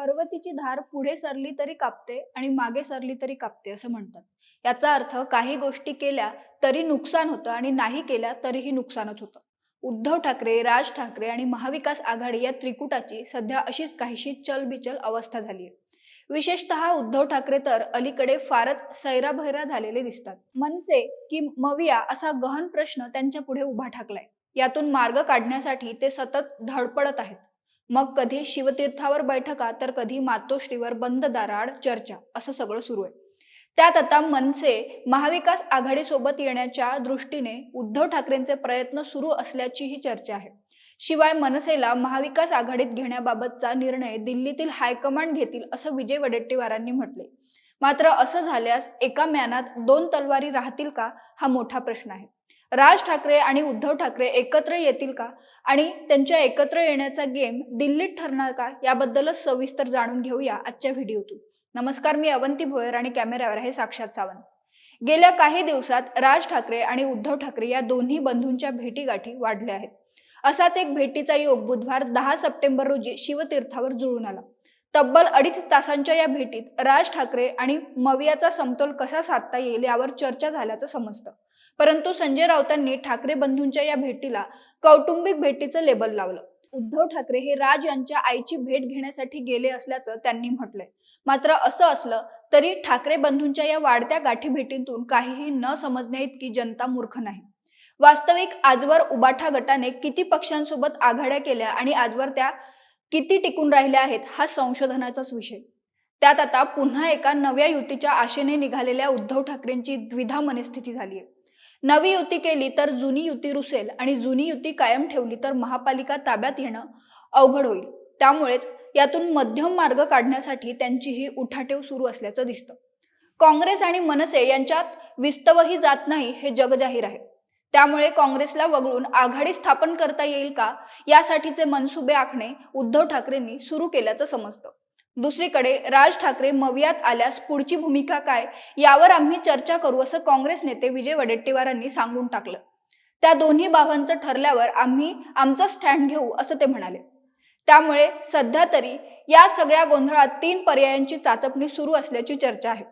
करवतीची धार पुढे सरली तरी कापते आणि मागे सरली तरी कापते असं म्हणतात. याचा अर्थ काही गोष्टी केल्या तरी नुकसान होतं आणि नाही केल्या तरीही नुकसानच होतं. उद्धव ठाकरे राज ठाकरे आणि महाविकास आघाडी या त्रिकुटाची सध्या अशीच काहीशी चलबिचल अवस्था झाली आहे विशेषतः उद्धव ठाकरे तर अलीकडे फारच सैराभैरा झालेले दिसतात. मनसे की मविया असा गहन प्रश्न त्यांच्या पुढे उभा ठाकलाय. यातून मार्ग काढण्यासाठी ते सतत धडपडत आहेत. मग कधी शिवतीर्थावर बैठका तर कधी मातोश्रीवर बंद दाराड चर्चा असं सगळं सुरू आहे. त्यात आता मनसे महाविकास आघाडीसोबत येण्याच्या दृष्टीने उद्धव ठाकरेंचे प्रयत्न सुरू असल्याचीही चर्चा आहे. शिवाय मनसेला महाविकास आघाडीत घेण्याबाबतचा निर्णय दिल्लीतील हायकमांड घेतील असं विजय वडेट्टीवारांनी म्हटले. मात्र असं झाल्यास एका म्यानात दोन तलवारी राहतील का हा मोठा प्रश्न आहे. राज ठाकरे आणि उद्धव ठाकरे एकत्र येतील का? आणि त्यांच्या एकत्र येण्याचा गेम दिल्लीत ठरणार का? याबद्दलच सविस्तर जाणून घेऊया आजच्या व्हिडिओतून. नमस्कार मी अवंती भोयर आणि कॅमेऱ्यावर आहे साक्षात सावंत. गेल्या काही दिवसात राज ठाकरे आणि उद्धव ठाकरे या दोन्ही बंधूंच्या भेटीगाठी वाढल्या आहेत. असाच एक भेटीचा योग बुधवार दहा सप्टेंबर रोजी शिवतीर्थावर जुळून आला. तब्बल अडीच तासांच्या या भेटीत राज ठाकरे आणि मवियाचा समतोल कसा साधता येईल यावर चर्चा झाल्याचं समजतं. परंतु संजय राऊतांनी ठाकरे बंधूंच्या या भेटीला कौटुंबिक भेटीचं लेबल लावलं. उद्धव ठाकरे हे राज यांच्या आईची भेट घेण्यासाठी गेले असल्याचं त्यांनी म्हटलंय. मात्र असं असलं तरी ठाकरे बंधूंच्या या वाढत्या गाठी भेटीतून काहीही न समजण्या इतकी जनता मूर्ख नाही. वास्तविक आजवर उबाठा गटाने किती पक्षांसोबत आघाड्या केल्या आणि आजवर त्या किती टिकून राहिल्या आहेत हा संशोधनाचाच विषय. त्यात आता पुन्हा एका नव्या युतीच्या आशेने निघालेल्या उद्धव ठाकरेंची द्विधा मनस्थिती झाली आहे. नवी युती केली तर जुनी युती रुसेल आणि जुनी युती कायम ठेवली तर महापालिका ताब्यात येणं अवघड होईल. त्यामुळेच यातून मध्यम मार्ग काढण्यासाठी त्यांची ही उठाठेव सुरू असल्याचं दिसतं. काँग्रेस आणि मनसे यांच्यात विस्तवही जात नाही हे जगजाहीर आहे. त्यामुळे काँग्रेसला वगळून आघाडी स्थापन करता येईल का? यासाठीचे मनसुबे आखणे उद्धव ठाकरेंनी सुरू केल्याचं समजतं. दुसरीकडे राज ठाकरे मवियात आल्यास पुढची भूमिका काय? यावर आम्ही चर्चा करू असं काँग्रेस नेते विजय वडेट्टीवारांनी सांगून टाकलं. त्या दोन्ही बाबांचं ठरल्यावर आम्ही आमचा स्टँड घेऊ असं ते म्हणाले. त्यामुळे सध्या तरी या सगळ्या गोंधळात तीन पर्यायांची चाचपणी सुरू असल्याची चर्चा आहे.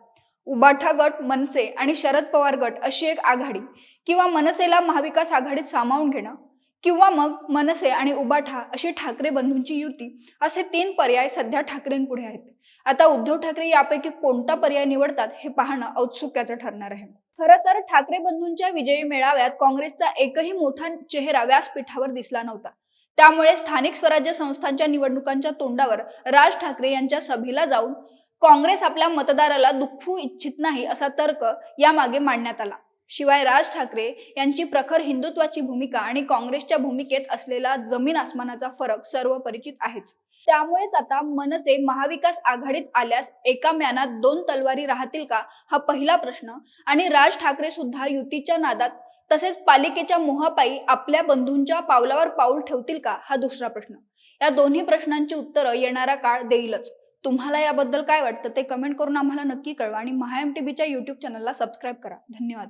उबाठा गट मनसे आणि शरद पवार गट अशी एक आघाडी किंवा मनसेला महाविकास आघाडीत सामावून घेणं किंवा मग मनसे आणि उबाठा अशी ठाकरे बंधूंची युती असे तीन पर्याय सध्या ठाकरेंपुढे आहेत. आता उद्धव ठाकरे यापैकी कोणता पर्याय निवडतात हे पाहणं औत्सुक्याचं ठरणार आहे. खरं तर ठाकरे बंधूंच्या विजयी मेळाव्यात काँग्रेसचा एकही मोठा चेहरा व्यासपीठावर दिसला नव्हता. त्यामुळे स्थानिक स्वराज्य संस्थांच्या निवडणुकांच्या तोंडावर राज ठाकरे यांच्या सभेला जाऊन काँग्रेस आपल्या मतदाराला दुखवू इच्छित नाही असा तर्क यामागे मांडण्यात आला. शिवाय राज ठाकरे यांची प्रखर हिंदुत्वाची भूमिका आणि काँग्रेसच्या भूमिकेत असलेला जमीन आसमानाचा फरक सर्व परिचित आहेच. त्यामुळेच आता मनसे महाविकास आघाडीत आल्यास एका म्यानात दोन तलवारी राहतील का हा पहिला प्रश्न आणि राज ठाकरे सुद्धा युतीच्या नादात तसेच पालिकेच्या मोहापायी आपल्या बंधूंच्या पावलावर पाऊल ठेवतील का हा दुसरा प्रश्न. या दोन्ही प्रश्नांची उत्तरं येणारा काळ देईलच. तुम्हाला याबद्दल काय वाटतं ते कमेंट करून आम्हाला नक्की कळवा आणि महा एम टी बीच्या युट्यूब चॅनलला सबस्क्राईब करा. धन्यवाद.